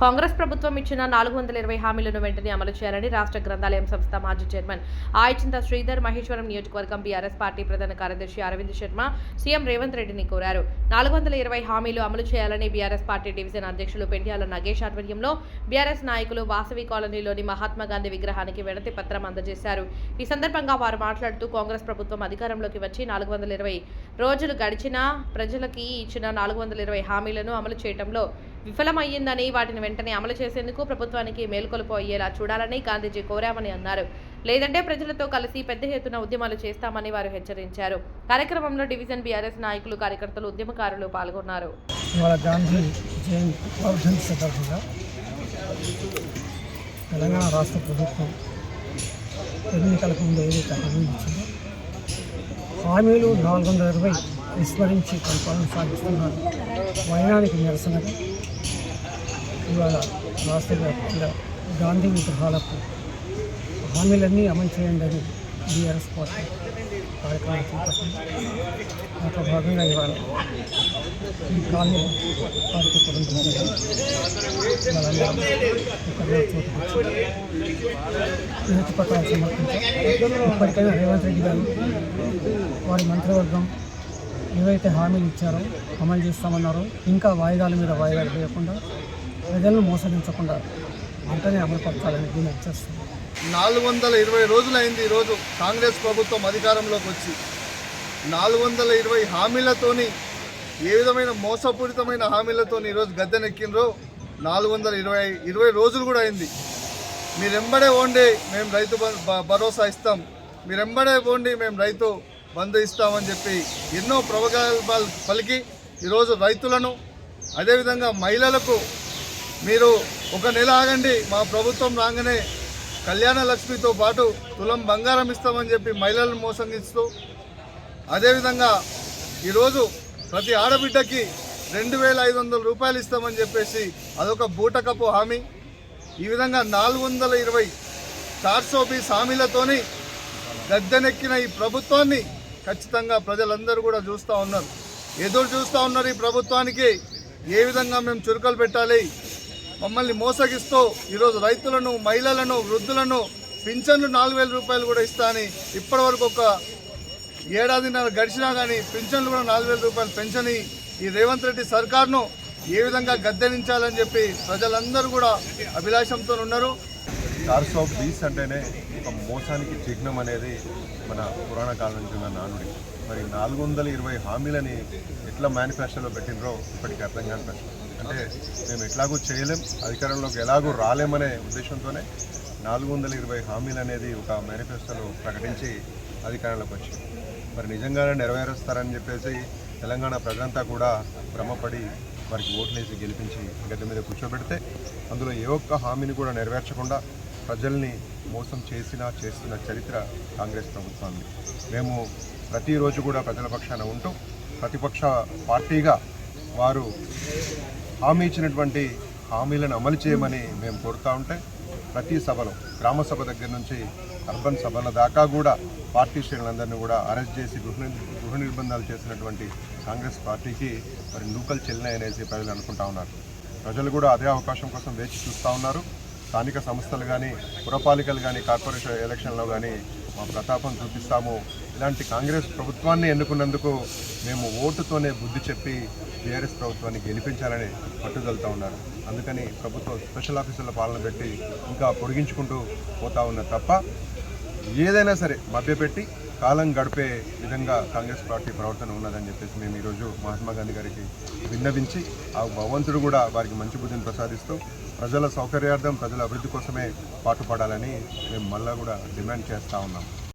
కాంగ్రెస్ ప్రభుత్వం ఇచ్చిన నాలుగు వందల ఇరవై హామీలను వెంటనే అమలు చేయాలని రాష్ట్ర గ్రంథాలయం సంస్థ మాజీ చైర్మన్ ఆయచింత శ్రీధర్ మహేశ్వరం నియోజకవర్గం బీఆర్ఎస్ పార్టీ ప్రధాన కార్యదర్శి అరవింద్ శర్మ సీఎం రేవంత్ రెడ్డిని కోరారు. నాలుగు వందల ఇరవై హామీలు అమలు చేయాలని బీఆర్ఎస్ పార్టీ డివిజన్ అధ్యక్షులు పెండ్యాల నగేష్ ఆధ్వర్యంలో బీఆర్ఎస్ నాయకులు వాసవి కాలనీలోని మహాత్మా గాంధీ విగ్రహానికి వినతి పత్రం అందజేశారు. ఈ సందర్భంగా వారు మాట్లాడుతూ కాంగ్రెస్ ప్రభుత్వం అధికారంలోకి వచ్చి నాలుగు వందల ఇరవై రోజులు గడిచినా ప్రజలకి ఇచ్చిన నాలుగు వందల ఇరవై హామీలను అమలు చేయడంలో విఫలమయ్యిందని వాటిని వెంటనే అమలు చేసేందుకు ప్రభుత్వానికి మేల్కొలుపు అయ్యేలా చూడాలని గాంధీజీ కోరామని అన్నారు. లేదంటే ప్రజలతో కలిసి పెద్ద ఎత్తున ఉద్యమాలు చేస్తామని వారు హెచ్చరించారు. కార్యక్రమంలో డివిజన్ బీఆర్ఎస్ నాయకులు కార్యకర్తలు ఉద్యమకారులు పాల్గొన్నారు. తెలంగాణ రాష్ట్ర ప్రభుత్వం ఎన్నికలకు ముందు ఏదైతే హామీలు ఇచ్చిందో హామీలు నాలుగు వందల ఇరవై విస్మరించి పరిపాలన సాగిస్తున్నారు వైనానికి నిరసనగా ఇవాళ రాష్ట్ర వ్యాప్తంగా గాంధీ విగ్రహాలకు హామీలన్నీ అమలు చేయండి అని బీఆర్ఎస్ పార్టీ కార్యక్రమం చేపట్టింది. దాంట్లో భాగంగా ఇవాళ ఈ కాలనీ కార్యక్రమం వినతి పత్రాలు సమర్పించారు ఇప్పటికైనా రేవంత్ రెడ్డి గారు వారి మంత్రివర్గం ఏవైతే హామీలు ఇచ్చారో అమలు చేస్తామన్నారో ఇంకా వాయిదాల మీద వాయిదాలు వేయకుండా ప్రజలను మోసగించకుండా వెంటనే అమలుపరచాలని విజ్ఞప్తి చేస్తున్నాం నాలుగు వందల ఇరవై రోజులైంది ఈరోజు కాంగ్రెస్ ప్రభుత్వం అధికారంలోకి వచ్చి. నాలుగు వందల ఇరవై హామీలతోని ఏ విధమైన మోసపూరితమైన హామీలతోని ఈరోజు గద్దెనెక్కినరో నాలుగు వందల ఇరవై ఇరవై రోజులు కూడా అయింది. మీరెంబడే ఓండి మేము రైతు భరోసా ఇస్తాం. మీరెంబడే ఓండి మేము రైతు బంధు ఇస్తామని చెప్పి ఎన్నో ప్రవగల్భాలు పలికి ఈరోజు రైతులను అదేవిధంగా మహిళలకు మీరు ఒక నెల ఆగండి మా ప్రభుత్వం రాగానే కళ్యాణ లక్ష్మితో పాటు తులం బంగారం ఇస్తామని చెప్పి మహిళలను మోసగిస్తూ అదేవిధంగా ఈరోజు ప్రతి ఆడబిడ్డకి రెండు వేల ఐదు వందల రూపాయలు ఇస్తామని చెప్పేసి అదొక బూటకపు హామీ. ఈ విధంగా నాలుగు వందల ఇరవై చార్సో హామీలతోని గద్దెనెక్కిన ఈ ప్రభుత్వాన్ని ఖచ్చితంగా ప్రజలందరూ కూడా చూస్తూ ఉన్నారు. ఎదురు చూస్తూ ఉన్నారు ఈ ప్రభుత్వానికి ఏ విధంగా మేము చురుకలు పెట్టాలి మమ్మల్ని మోసగిస్తూ ఈరోజు రైతులను మహిళలను వృద్ధులను పింఛన్లు నాలుగు వేల రూపాయలు కూడా ఇస్తా అని ఇప్పటివరకు ఒక ఏడాదిన్నర గడిచినా కానీ పింఛన్లు కూడా నాలుగు వేల రూపాయలు పెంచని ఈ రేవంత్ రెడ్డి సర్కార్ను ఏ విధంగా గద్దెనించాలని చెప్పి ప్రజలందరూ కూడా అభిలాషంతో ఉన్నారు. చార్స్ ఆఫ్ బీస్ అంటేనే ఒక మోసానికి చిహ్నం అనేది మన పురాణ కాలం నుంచి ఉన్న నానుడి. మరి నాలుగు వందల ఇరవై హామీలని ఎట్లా మేనిఫెస్టోలో పెట్టినరో ఇప్పటికీ అర్థం కాని ప్రశ్న అంటే మేము ఎట్లాగూ చేయలేం అధికారంలోకి ఎలాగూ రాలేమనే ఉద్దేశంతోనే నాలుగు వందల ఇరవై హామీలు అనేది ఒక మేనిఫెస్టోలో ప్రకటించి అధికారంలోకి వచ్చింది. మరి నిజంగానే నెరవేరుస్తారని చెప్పేసి తెలంగాణ ప్రజలంతా కూడా భ్రమపడి వారికి ఓట్లేసి గెలిపించి గడ్డ మీద కూర్చోబెడితే అందులో ఏ ఒక్క హామీని కూడా నెరవేర్చకుండా ప్రజల్ని మోసం చేసిన చేస్తున్న చరిత్ర కాంగ్రెస్ ప్రభుత్వాన్ని. మేము ప్రతిరోజు కూడా ప్రజల పక్షాన ఉంటూ ప్రతిపక్ష పార్టీగా వారు హామీ ఇచ్చినటువంటి హామీలను అమలు చేయమని మేము కోరుతా ఉంటే ప్రతి సభలో గ్రామ సభ దగ్గర నుంచి అర్బన్ సభల దాకా కూడా పార్టీ శ్రేణులందరినీ కూడా అరెస్ట్ చేసి గృహ గృహ నిర్బంధాలు చేసినటువంటి కాంగ్రెస్ పార్టీకి మరి నూకలు చెల్లినాయనేసి ప్రజలు అనుకుంటా ఉన్నారు. ప్రజలు కూడా అదే అవకాశం కోసం వేచి చూస్తూ ఉన్నారు. స్థానిక సంస్థలు కానీ పురపాలికలు కానీ కార్పొరేషన్ ఎలక్షన్లో కానీ మా ప్రతాపం చూపిస్తాము. ఇలాంటి కాంగ్రెస్ ప్రభుత్వాన్ని ఎన్నుకున్నందుకు మేము ఓటుతోనే బుద్ధి చెప్పి టీఆర్ఎస్ ప్రభుత్వాన్ని గెలిపించాలని పట్టుదలతో ఉన్నారు అందుకని ప్రభుత్వం స్పెషల్ ఆఫీసర్ల పాలన పెట్టి ఇంకా పొడిగించుకుంటూ పోతా ఉన్నారు తప్ప ఏదైనా సరే మభ్యపెట్టి కాలం గడిపే విధంగా కాంగ్రెస్ పార్టీ ప్రవర్తన ఉన్నదని చెప్పేసి మేము ఈరోజు మహాత్మా గాంధీ గారికి విన్నవించి ఆ భగవంతుడు కూడా వారికి మంచి బుద్ధిని ప్రసాదిస్తూ ప్రజల సౌకర్యార్థం ప్రజల అభివృద్ధి కోసమే పాటుపడాలని మేము మళ్ళా కూడా డిమాండ్ చేస్తూ ఉన్నాం.